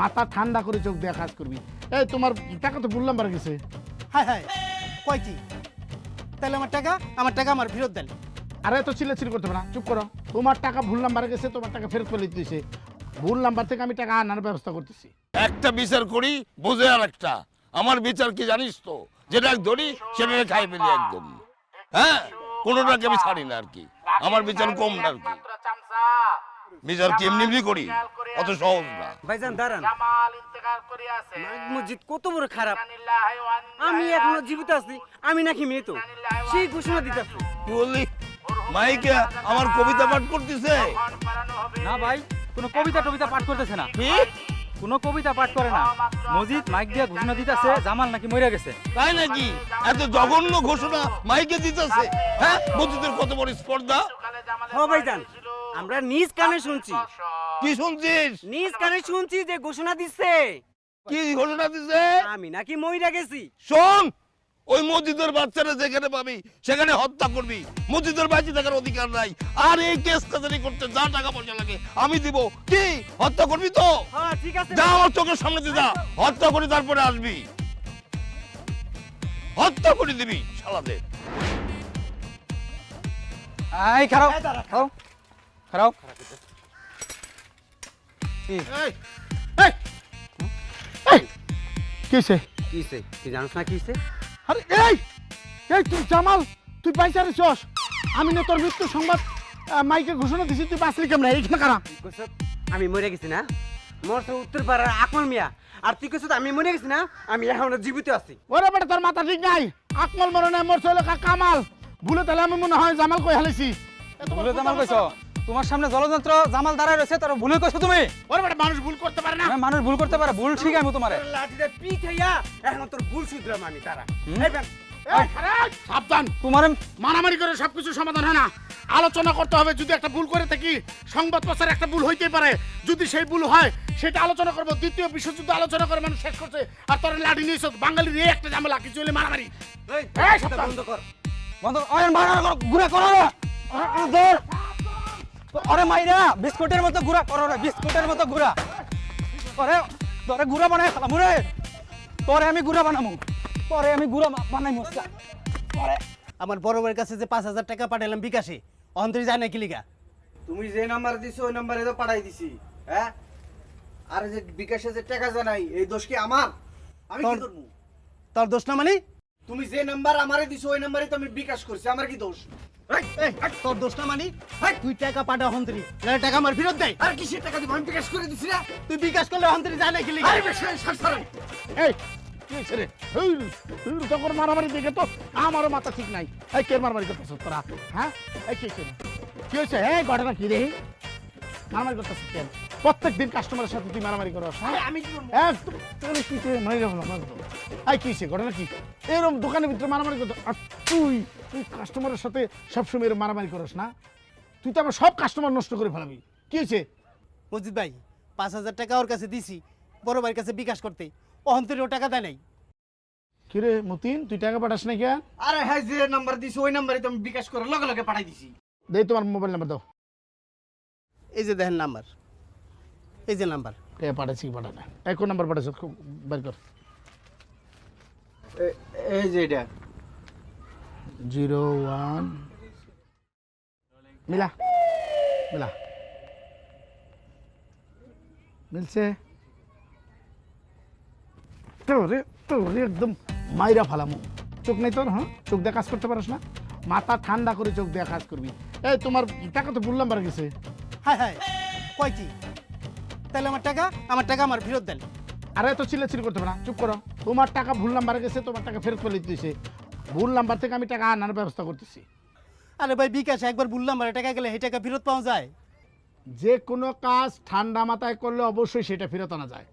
মাথা ঠান্ডা করে চোখ দিয়ে কাজ করবি। এই তোমার টাকা তো ভুল নাম্বার গেছে। হায় হায় কয় কি? তাহলে আমার টাকা আমার টাকা আমার ফেরত দেন। আরে তো চিল্লাচিল্লি করতে হবে না চুপ করো। তোমার টাকা ভুল নাম্বার গেছে তোমার টাকা ফেরত করে দিতেছে ভুল নাম্বার থেকে আমি টাকা আনার ব্যবস্থা করতেছি। একটা বিচার করি বোঝে আর একটা। আমার বিচার কি জানিস তো? যেটা ধরি সেটা খাই ফেলি একদম। হ্যাঁ? কোনোটাকে আমি ছাড়ি না আর কি। আমার বিচার কম না আর কি। বিচার কি এমনি এমনি করি? অত সহজ না। ভাইজান দাঁড়ান। মসজিদ কত বড় খারাপ। আমি এখনও জীবিত আছি আমি নাকি মৃত। সেই ঘোষণা দিতেছে। কি বললি মাইকে আমার কবিতা পাঠ করতেছে। না ভাই কোনো কবিতা টবিতা পাঠ করতেছে না। কি? কোনো কবিতা পাঠ করে না। মজিদ মাইক দিয়ে ঘোষণা দিতেছে জামাল নাকি মরে গেছে। তাই নাকি? এত জঘন্য ঘোষণা মাইকে দিতেছে। হ্যাঁ মসজিদের কত বড় স্পর্ধা? হ ভাইজান। আমরা নিজ কানে শুনছি। কি শুনছিস? নিজ কানে শুনছি যে ঘোষণা দিচ্ছে কি ঘোষণা দিছে? আমি নাকি মইরা গেছি। শোন ওই মসজিদের বাচ্চারা যেখানে পাবি সেখানে হত্যা করবি। মসজিদের বাঁচি থাকার অধিকার নাই। আর এই কেস কাজারি করতে যা টাকা পয়সা লাগে আমি দিব। কি? হত্যা করবি তো? হ্যাঁ ঠিক আছে। যা আমার চোখের সামনে দিয়ে যা। হত্যা করে তারপরে আসবি। হত্যা করে দিবি শালাদের। খারাপ। খারাপ। খারাপ। কিসে কিসে তুই জানিস না কিসে আরে এই এই তুই জামাল তুই পাইছা রে চস আমি না তোর মৃত্যু সংবাদ মাইকে ঘোষণা দিছি তুই বাঁচলি কেমন? এইখানে কারা? আমি মরে গেছি না? মরছে উত্তর পাড়ার আকমল মিয়া। আর তুই আমি মরে গেছি না? আমি এখনও জীবিত আছি। ওরে বেটা তোর মাথা ঠিক নাই। আকমল মরে নাই কামাল। ভুলে তাহলে আমি মনে হয় জামাল কই ভুলে জামাল কইছো? তোমার সামনে জলযন্ত্র জামাল দাঁড়ায় রয়েছে তোর ভুলে কইছো তুমি। ওরে বেটা মানুষ ভুল করতে পারে না। হ্যাঁ, মানুষ ভুল করতে পারে ভুল ঠিক আমি তোমারে। লাঠিতে পিঠাইয়া এখন তোর ভুল শুধরাম আমি তারা। হুম? এই ব্যান, এই, খারাপ, সাবধান। তোমার মারামারি করে সবকিছু সমাধান হয় না। আলোচনা করতে হবে যদি একটা ভুল করে থাকি সংবাদ প্রচারে একটা ভুল হইতেই পারে। যদি সেই ভুল হয় সেটা আলোচনা করব। দ্বিতীয় বিশ্বযুদ্ধ আলোচনা করে মানুষ শেষ করছে আর তোর লাঠি নিয়েছ। বাঙালির এই একটা ঝামেলা কিছু হলে মারামারি। এই, এই, এটা বন্ধ কর। বন্ধ করো করো না। ধর মাইরা বিস্কুটের মতো ঘুরা করো না বিস্কুটের মতো ঘুরা আরে তোরে ঘুরা বানাই খালাম রে। তোরে আমি ঘুরা বানামু। তোরে আমি ঘুরা বানাই মস্কা আমার বড় ভাইয়ের কাছে যে পাঁচ হাজার টাকা পাঠালাম বিকাশে অন্তরি যায় না কি লিগা? তুমি যে নাম্বার দিছো ওই নাম্বারে তো পাঠাই দিছি হ্যাঁ? আর যে বিকাশে যে টাকা জানাই এই দোষ কি আমার? আমি কি তোর- করব তোর দোষ না মানে? তুমি যে নাম্বার আমারে দিছো ওই নাম্বারে তো আমি বিকাশ করছি আমার কি দোষ? তোর দোষটা মানি? তুই টাকা পাঠা হন্তরি। টাকা আমার ফেরত দেয় আর কিসের টাকা দিব? আমি বিকাশ করে দিছি না। তুই বিকাশ করলে হন্তরি যায় না। এই তখন মারামারি দেখে তো আমারও মাথা ঠিক নাই। এই কে মারামারি করতেছ তোরা? হ্যাঁ? এই কি হয়েছে হ্যাঁ ঘটনা কি রে? মারামারি করতেছ কেন? প্রত্যেক দিন কাস্টমারের সাথে তুই মারামারি করস হ্যাঁ? আমি একদম কি তুই মারি যাব না। এই কি হয়েছে ঘটনা কি? এরকম দোকানের ভিতরে মারামারি করতে আর তুই তুই কাস্টমারের সাথে সবসময় এরকম মারামারি করস না? তুই তো আমার সব কাস্টমার নষ্ট করে ফেলাবি। কি হয়েছে মজিদ ভাই পাঁচ হাজার টাকা ওর কাছে দিছি বড় ভাইয়ের কাছে বিকাশ করতে। অন্তরি ও টাকা দেয় নাই। কিরে মতিন তুই টাকা পাঠাস না কেন? আরে হ্যাঁ যে নাম্বার দিছো ওই নাম্বারে তো আমি বিকাশ করে লগে লগে পাঠাই দিছি। দে তোমার মোবাইল নাম্বার দাও। এই যে দেখেন নাম্বার এই যে নাম্বার। কে পাঠাচ্ছি না এক নাম্বার পাঠাচ্ছ? খুব বের কর। এই যে এটা। Zero one. মিলা মিলা। মিলছে? তোরে তোরে একদম মাইরা ফালামো। চোখ নেই তোর হ্যাঁ? চোখ দিয়ে কাজ করতে পারিস না। মাথা ঠান্ডা করে চোখ দিয়ে কাজ করবি। এই তোমার টাকা তো ভুল নাম্বার গেছে? হায় হায়। কয় কি? তাহলে আমার টাকা আমার টাকা আমার ফেরত দেন। আরে তো চিল্লাচিল্লি করতে হবে না চুপ করো। তোমার টাকা ভুল নাম্বারে গেছে তোমার টাকা ফেরত করে দিতেছে। ভুল নাম্বার থেকে আমি টাকা আনার ব্যবস্থা করতেছি। আরে ভাই বিকাশ একবার ভুল নাম্বারে টাকা গেলে এই টাকা ফেরত পাওয়া যায়? যে কোনো কাজ ঠান্ডা মাথায় করলে অবশ্যই সেটা ফেরত আনা যায়।